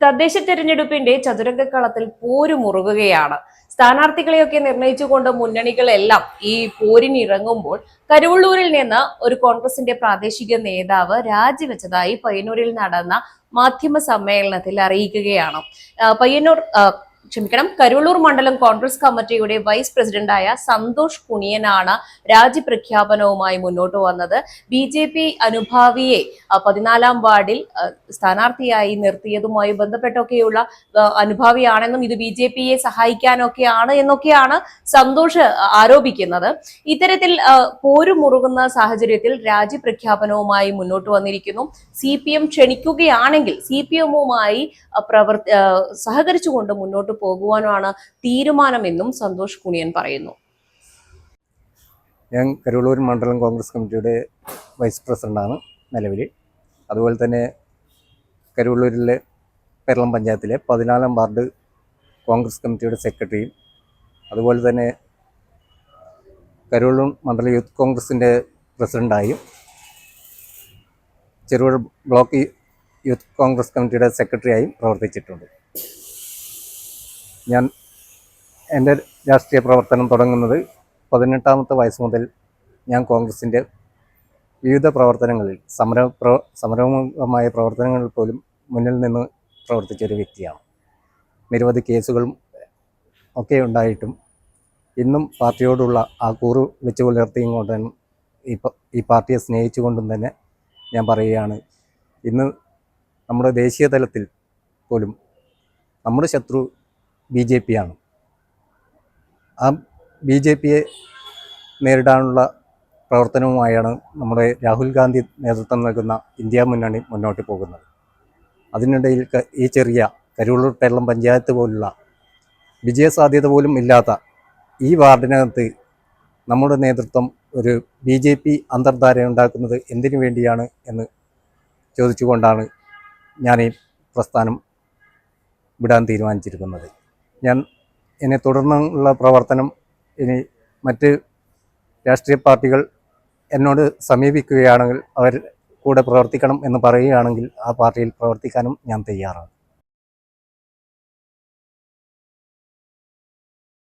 തദ്ദേശ തെരഞ്ഞെടുപ്പിന്റെ ചതുരംഗക്കളത്തിൽ പോരുമുറുകുകയാണ് സ്ഥാനാർത്ഥികളെയൊക്കെ നിർണയിച്ചുകൊണ്ട് മുന്നണികളെല്ലാം ഈ പോരിനിറങ്ങുമ്പോൾ കരുവള്ളൂരിൽ നിന്ന് ഒരു കോൺഗ്രസിന്റെ പ്രാദേശിക നേതാവ് രാജിവെച്ചതായി പയ്യന്നൂരിൽ നടന്ന മാധ്യമ സമ്മേളനത്തിൽ അറിയിക്കുകയാണ്. പയ്യന്നൂർ ക്ഷമിക്കണം കരുളൂർ മണ്ഡലം കോൺഗ്രസ് കമ്മിറ്റിയുടെ വൈസ് പ്രസിഡന്റായ സന്തോഷ് കുണിയനാണ് രാജിപ്രഖ്യാപനവുമായി മുന്നോട്ട് വന്നത്. ബി ജെ പി അനുഭാവിയെ പതിനാലാം വാർഡിൽ സ്ഥാനാർത്ഥിയായി നിർത്തിയതുമായി ബന്ധപ്പെട്ടൊക്കെയുള്ള അനുഭാവിയാണെന്നും ഇത് ബി ജെ പിയെ സഹായിക്കാനൊക്കെയാണ് എന്നൊക്കെയാണ് സന്തോഷ് ആരോപിക്കുന്നത്. ഇത്തരത്തിൽ പോരുമുറുകുന്ന സാഹചര്യത്തിൽ രാജിപ്രഖ്യാപനവുമായി മുന്നോട്ട് വന്നിരിക്കുന്നു. സി പി എം ക്ഷണിക്കുകയാണെങ്കിൽ സി പി എമ്മുമായി പ്രവർത്തി ആ, സഹകരിച്ചുകൊണ്ട് മുന്നോട്ട് പോകുവാനാണ് തീരുമാനമെന്നും സന്തോഷ് കുണിയൻ പറയുന്നു. ഞാൻ കരുവളൂർ മണ്ഡലം കോൺഗ്രസ് കമ്മിറ്റിയുടെ വൈസ് പ്രസിഡന്റാണ് നിലവിൽ. അതുപോലെ തന്നെ കരുവള്ളൂരിലെ പെരളം പഞ്ചായത്തിലെ പതിനാലാം വാർഡ് കോൺഗ്രസ് കമ്മിറ്റിയുടെ സെക്രട്ടറിയും അതുപോലെ തന്നെ കരുവള്ളൂർ മണ്ഡല യൂത്ത് കോൺഗ്രസിന്റെ പ്രസിഡന്റായും ചെറുപുഴ ബ്ലോക്ക് യൂത്ത് കോൺഗ്രസ് കമ്മിറ്റിയുടെ സെക്രട്ടറിയായും പ്രവർത്തിച്ചിട്ടുണ്ട്. ഞാൻ എന്റെ രാഷ്ട്രീയ പ്രവർത്തനം തുടങ്ങുന്നത് പതിനെട്ടാമത്തെ വയസ്സ് മുതൽ ഞാൻ കോൺഗ്രസിന്റെ വിവിധ പ്രവർത്തനങ്ങളിൽ സമര പ്ര സമരമായ പ്രവർത്തനങ്ങളിൽ പോലും മുന്നിൽ നിന്ന് പ്രവർത്തിച്ച ഒരു വ്യക്തിയാണ്. നിരവധി കേസുകളും ഒക്കെ ഉണ്ടായിട്ടും ഇന്നും പാർട്ടിയോടുള്ള ആ കൂറ് വെച്ച് പുലർത്തിയും കൊണ്ട് ഈ ഈ പാർട്ടിയെ സ്നേഹിച്ചുകൊണ്ടും തന്നെ ഞാൻ പറയുകയാണ്. ഇന്ന് നമ്മുടെ ദേശീയ തലത്തിൽ പോലും നമ്മുടെ ശത്രു ബി ജെ പി ആണ്. ആ ബി ജെ പിയെ നേരിടാനുള്ള പ്രവർത്തനവുമായാണ് നമ്മുടെ രാഹുൽ ഗാന്ധി നേതൃത്വം നൽകുന്ന ഇന്ത്യ മുന്നണി മുന്നോട്ട് പോകുന്നത്. അതിനിടയിൽ ഈ ചെറിയ കരുവള്ളൂർ പേരളം പഞ്ചായത്ത് പോലുള്ള വിജയസാധ്യത പോലും ഇല്ലാത്ത ഈ വാർഡിനകത്ത് നമ്മുടെ നേതൃത്വം ഒരു ബി ജെ പി അന്തർധാര ഉണ്ടാക്കുന്നത് എന്തിനു വേണ്ടിയാണ് എന്ന് ചോദിച്ചുകൊണ്ടാണ് ഞാൻ ഈ പ്രസ്ഥാനം വിടാൻ തീരുമാനിച്ചിരിക്കുന്നത്. ഞാൻ ഇനി തുടർന്നുള്ള പ്രവർത്തനം ഇനി മറ്റ് രാഷ്ട്രീയ പാർട്ടികൾ എന്നോട് സമീപിക്കുകയാണെങ്കിൽ അവർ കൂടെ പ്രവർത്തിക്കണം എന്ന് പറയുകയാണെങ്കിൽ ആ പാർട്ടിയിൽ പ്രവർത്തിക്കാനും ഞാൻ തയ്യാറാണ്.